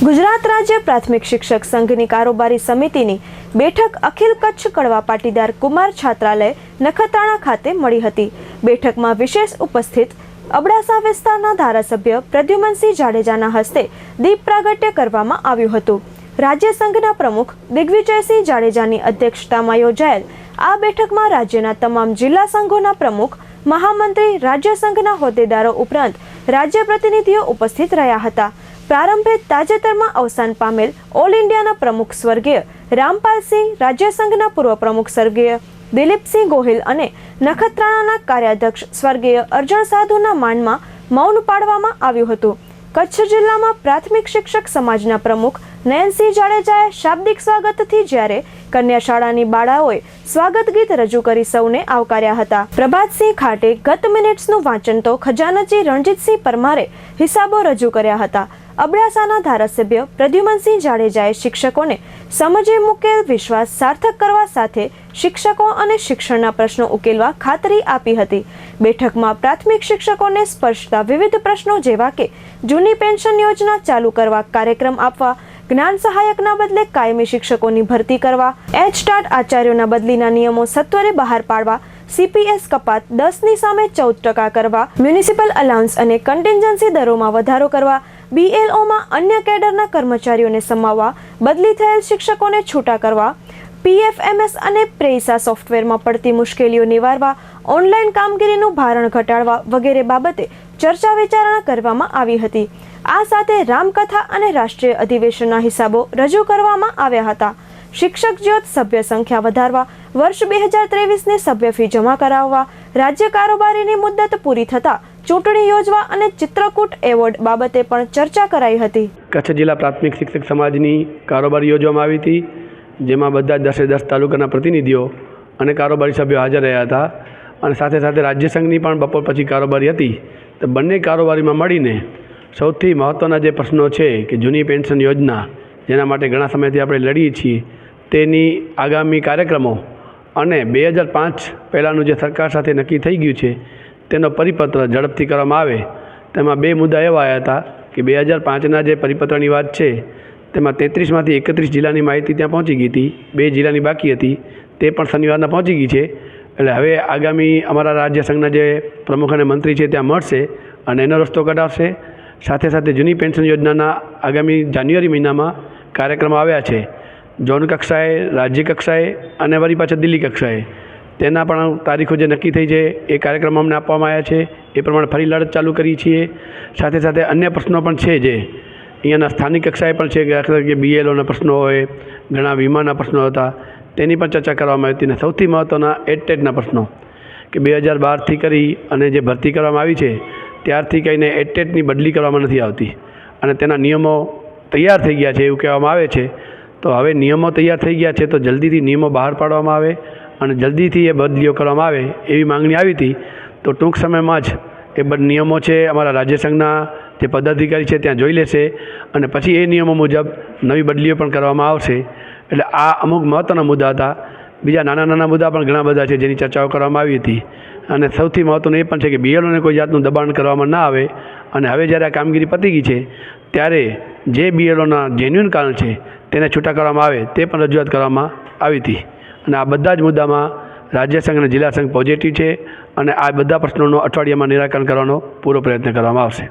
ગુજરાત રાજ્ય પ્રાથમિક શિક્ષક સંઘની કારોબારી સમિતિની બેઠક અખિલ કચ્છ કડવા પાટીદાર કુમાર છાત્રાલય નખત્રાણા ખાતે મળી હતી. બેઠકમાં વિશેષ ઉપસ્થિત અબડાસા વિસ્તારના ધારાસભ્ય પ્રદ્યુમનસિંહ જાડેજાના હસ્તે દીપ પ્રાગટ્ય કરવામાં આવ્યું હતું. રાજ્ય સંઘના પ્રમુખ દિગ્વિજયસિંહ જાડેજાની અધ્યક્ષતામાં યોજાયેલ આ બેઠકમાં રાજ્યના તમામ જિલ્લા સંઘોના પ્રમુખ, મહામંત્રી, રાજ્ય સંઘના હોદ્દેદારો ઉપરાંત રાજ્ય પ્રતિનિધિઓ ઉપસ્થિત રહ્યા હતા. પ્રારંભે તાજેતરમાં અવસાન પામેલ ઓલ ઇન્ડિયાના પ્રમુખ સ્વર્ગીય રામપાલસિંહ, રાજ્ય સંઘના પૂર્વ પ્રમુખ સ્વર્ગીય દિલીપસિંહ ગોહિલ અને નખત્રાણાના કાર્યાધ્યક્ષ સ્વર્ગીય અર્જણ સાધુના માનમાં મૌન પાડવામાં આવ્યું હતું. કચ્છ જિલ્લામાં પ્રાથમિક શિક્ષક સમાજના પ્રમુખ નયનસિંહ જાડેજાએ શાબ્દિક સ્વાગતથી જ્યારે કન્યા શાળાની બાળાઓએ સ્વાગત ગીત રજૂ કરી સૌને આવકાર્યા હતા. પ્રભાતસિંહ ખાટે ગત મિનિટ્સનું વાંચન તો ખજાનચી રણજીતસિંહ પરમારે હિસાબો રજૂ કર્યા હતા. અબડાસાના ધારાસભ્ય પ્રદ્યુમનસિંહ જાડેજાએ શિક્ષકોને સમજે મૂકેલ વિશ્વાસ સાર્થક કરવા સાથે શિક્ષકો અને શિક્ષણના પ્રશ્નો ઉકેલવા ખાતરી આપી હતી. બેઠકમાં પ્રાથમિક શિક્ષકોને સ્પર્શતા વિવિધ પ્રશ્નો જેવા કે, જૂની પેન્શન યોજના ચાલુ કરવા કાર્યક્રમ આપવા જ્ઞાન સહાયકના બદલે કાયમી શિક્ષકોની ભરતી કરવા, એચ સ્ટાર્ટ આચાર્યોના બદલીના નિયમો સત્વરે બહાર પાડવા, સીપીએસ કપાત દસની સામે ચૌદ ટકા કરવા, મ્યુનિસિપલ અલાઉન્સ અને કન્ટિન્જન્સી દરોમાં વધારો કરવા, બીએલઓમાં અન્ય કેડરના કર્મચારીઓને સમાવવા, બદલી થયેલ શિક્ષકોને છૂટા કરવા, પીએફએમએસ અને પ્રેસા સોફ્ટવેરમાં પડતી મુશ્કેલીઓ નિવારવા, ઓનલાઈન કામગીરીનું ભારણ ઘટાડવા વગેરે બાબતે ચર્ચા વિચારણા કરવામાં આવી હતી. આ સાથે રામકથા અને રાષ્ટ્રીય અધિવેશનના હિસાબો રજૂ કરવામાં આવ્યા હતા. શિક્ષક જ્યોત સભ્ય સંખ્યા વધારવા, વર્ષ બે હજાર ત્રેવીસની સભ્ય ફી જમા કરાવવા, રાજ્ય કારોબારીની મુદ્દત પૂરી થતાં ચૂંટણી યોજવા અને ચિત્રકૂટ એવોર્ડ બાબતે પણ ચર્ચા કરાઈ હતી. કચ્છ જિલ્લા પ્રાથમિક શિક્ષક સમાજની કારોબારી યોજવામાં આવી હતી, જેમાં બધા દસે દસ તાલુકાના પ્રતિનિધિઓ અને કારોબારી સભ્યો હાજર રહ્યા હતા અને સાથે સાથે રાજ્ય સંઘની પણ બપોર પછી કારોબારી હતી. તો બંને કારોબારીમાં મળીને સૌથી મહત્ત્વના જે પ્રશ્નો છે કે જૂની પેન્શન યોજના, જેના માટે ઘણા સમયથી આપણે લડીએ છીએ, તેની આગામી કાર્યક્રમો અને બે હજાર પાંચ પહેલાંનું જે સરકાર સાથે નક્કી થઈ ગયું છે, તેનો પરિપત્ર ઝડપથી કરવામાં આવે. તેમાં બે મુદ્દા એવા આવ્યા હતા કે બે હજાર પાંચના જે પરિપત્રની વાત છે, તેમાં તેત્રીસમાંથી એકત્રીસ જિલ્લાની માહિતી ત્યાં પહોંચી ગઈ હતી, બે જિલ્લાની બાકી હતી, તે પણ શનિવારના પહોંચી ગઈ છે. એટલે હવે આગામી અમારા રાજ્ય સંઘના જે પ્રમુખ અને મંત્રી છે ત્યાં મળશે અને એનો રસ્તો કઢાવશે. સાથે સાથે જૂની પેન્શન યોજનાના આગામી જાન્યુઆરી મહિનામાં કાર્યક્રમ આવ્યા છે. ઝોન કક્ષાએ, રાજ્ય કક્ષાએ અને વળી પાછા દિલ્હી કક્ષાએ. તેના પણ તારીખો જે નક્કી થઈ છે એ કાર્યક્રમ અમને આપવામાં આવ્યા છે. એ પ્રમાણે ફરી લડત ચાલુ કરી છીએ. સાથે સાથે અન્ય પ્રશ્નો પણ છે જે. અહીંયાના સ્થાનિક કક્ષાએ પણ છે કે બીએલઓના પ્રશ્નો હોય, ઘણા વીમાના પ્રશ્નો હતા. તેની પણ ચર્ચા કરવામાં આવી હતી અને સૌથી મહત્ત્વના એડટેટના પ્રશ્નો. કે બે હજાર બારથી કરી અને જે ભરતી કરવામાં આવી છે ત્યારથી કહીને એટેટની બદલી કરવામાં નથી આવતી. અને તેના નિયમો તૈયાર થઈ ગયા છે એવું કહેવામાં આવે છે. તો હવે નિયમો તૈયાર થઈ ગયા છે તો જલ્દીથી નિયમો બહાર પાડવામાં આવે અને જલ્દીથી એ બદલીઓ કરવામાં આવે એવી માંગણી આવી હતી. તો ટૂંક સમયમાં જ એ નિયમો છે અમારા રાજ્ય સંઘના જે પદાધિકારી છે ત્યાં જોઈ લેશે અને પછી એ નિયમો મુજબ નવી બદલીઓ પણ કરવામાં આવશે. એટલે આ અમુક મહત્ત્વના મુદ્દા હતા. બીજા નાના નાના મુદ્દા પણ ઘણા બધા છે જેની ચર્ચાઓ કરવામાં આવી હતી. અને સૌથી મહત્ત્વનું એ પણ છે કે બીએલઓને કોઈ જાતનું દબાણ કરવામાં ના આવે અને હવે જ્યારે આ કામગીરી પતી ગઈ છે, ત્યારે જે બીએલઓના જેન્યુઅન કારણ છે તેને છૂટા કરવામાં આવે તે પણ રજૂઆત કરવામાં આવી હતી. અને આ બધા જ મુદ્દામાં રાજ્ય સંઘ અને જિલ્લા સંઘ પોઝિટિવ છે અને આ બધા પ્રશ્નોનો અઠવાડિયામાં નિરાકરણ કરવાનો પૂરો પ્રયત્ન કરવામાં આવશે.